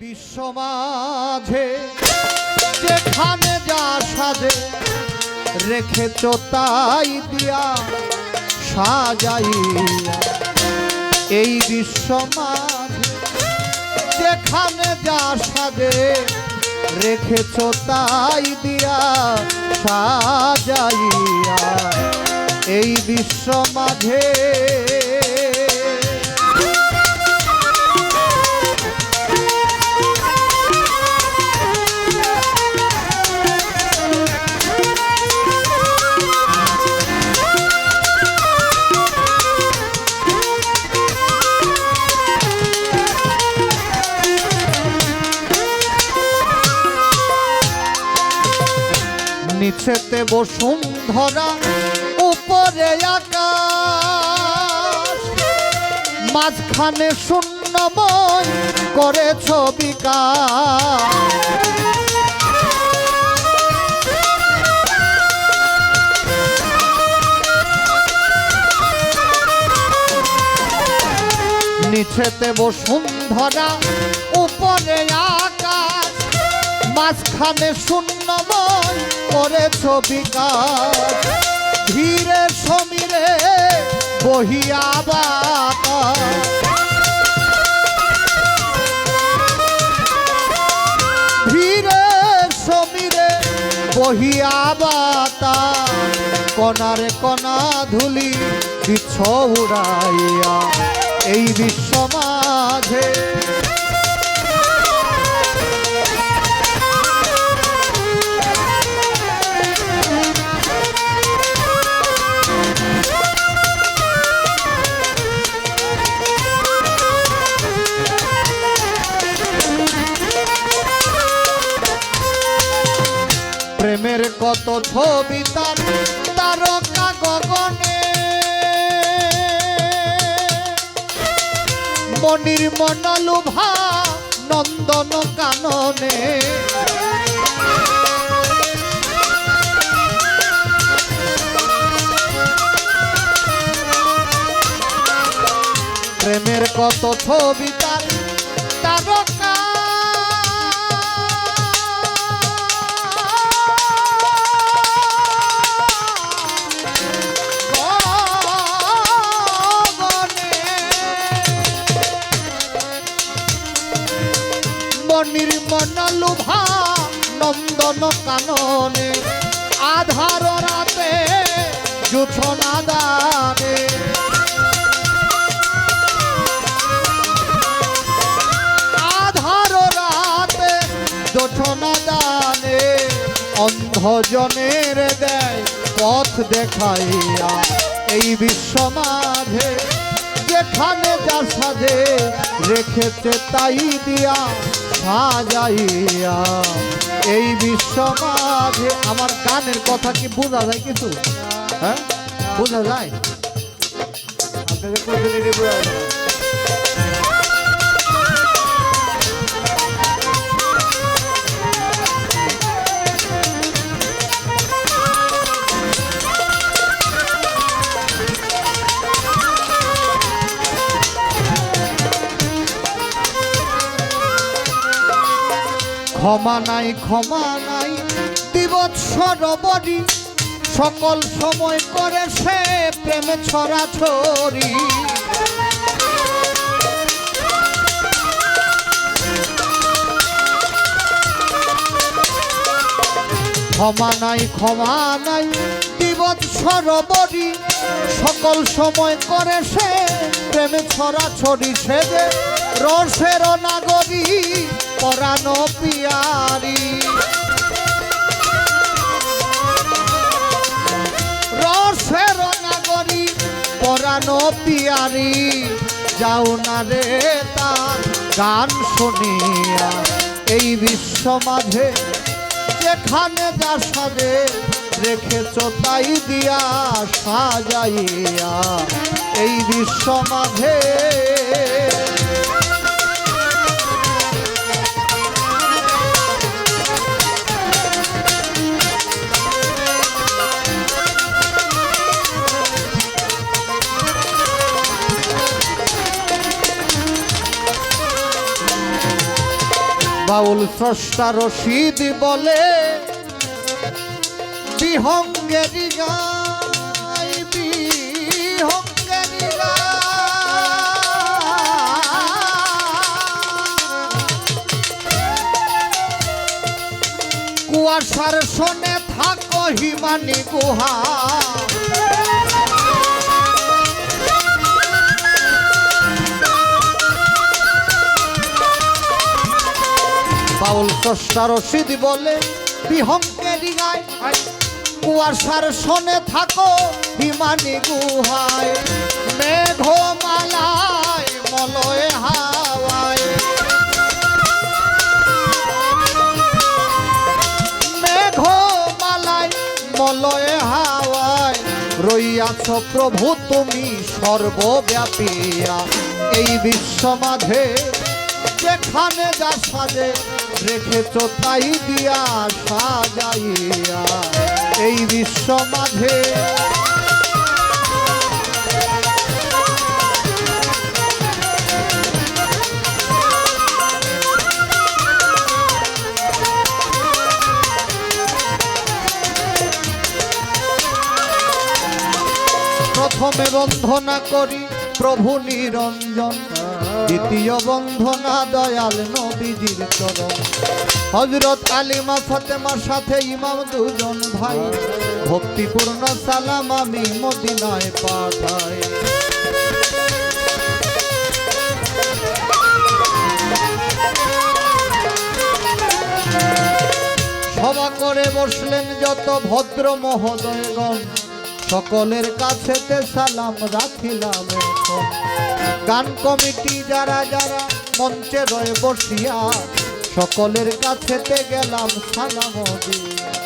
বিশ্ব মাঝে যেখানে যা সাজে রেখেছ তাই দিয়া সাজাইয়া। এই বিশ্ব মাঝে যেখানে যা সাজে রেখেছ তাই দিয়া সাজাইয়া। এই বিশ্ব মাঝে নিচেতে বসুন্ধরা উপরে আকাশ। মাঝখানে শূন্যময় করেছ বিকাশ। নিচেতে বসুন্ধরা উপরে আকাশ। মাঝখানে শূন্যময় করেছ বিকাশ ধীরে সমীরে বহিয়া বাতাস। ধীরে সমীরে বহিয়া বাতাস। কনারে কণা ধুলি বিছ উড়াইয়া। এই বিশ্ব মাঝে প্রেমের কত ছবি তার তারকা গগনে। মনির মনলুভা নন্দন কাননে। প্রেমের কত ছবি তার তারকা নন্দন কাননে আধার রাতে জুছনা দানে আধার রাতে জোছনা দানে অন্ধজনের দেয় পথ দেখাইয়া এই বিশ্ব মাঝে, যেখানে যা সাজে রেখেছে তাই দিয়া সাজাইয়া। এই বিশ্ব আমার গানের কথা কি বোঝা যায় কিছু? হ্যাঁ? বোঝা যায়? ক্ষমা নাই ক্ষমা নাই দিবৎসর বডি সকল সময় করে সে প্রেমে ছড়া ছড়ি। ক্ষমা নাই ক্ষমা নাই দিবৎসর বডি সকল সময় করে সে প্রেমে ছড়া ছড়ি। সে যে রসের নাগরী পরানো পিয়ারি। রসের নাগরী পরানো পিয়ারি। যাও না রে তার গান শুনিয়া, এই বিশ্ব মাঝে যেখানে যা সাজে রেখেছ তাই দিয়া সাজাইয়া, এই বিশ্ব মাঝে বাউল স্রষ্টা রশিদ বলে বিহঙ্গেরি গাই বিহঙ্গেরি কুয়াশার শোনে থাকো হিমানি গুহা বাউল স্রষ্টা রশিদ বলে বিহঙ্গেরি গায় কুয়াশার শোনে থাকো হিমানি গুহায়, মেঘমালায় মলয় হাওয়ায়। মেঘমালায় মলয় হাওয়ায়, রইয়াছ প্রভু তুমি সর্বব্যাপিয়া এই বিশ্ব মাঝে যেখানে যা সাজে রেখেছ তাই দিয়া সাজাইয়া। এই বিশ্ব মাঝে প্রথমে বন্ধনা করি প্রভু নিরঞ্জন, দ্বিতীয় বন্ধনা দয়াল নবীজির চরণ। হজরত আলিমা, ফাতেমার সাথে ইমাম দুজন ভাই, ভক্তিপূর্ণ সালাম আমি মদিনায় পাঠাই। সভা করে বসলেন যত ভদ্র মহোদয়গণ। সকলের কাছে সালাম রাখিলাম। গান কমিটি যারা যারা মঞ্চে রয়ে বসিয়া, সকলের কাছেতে গেলাম সালাম দিয়া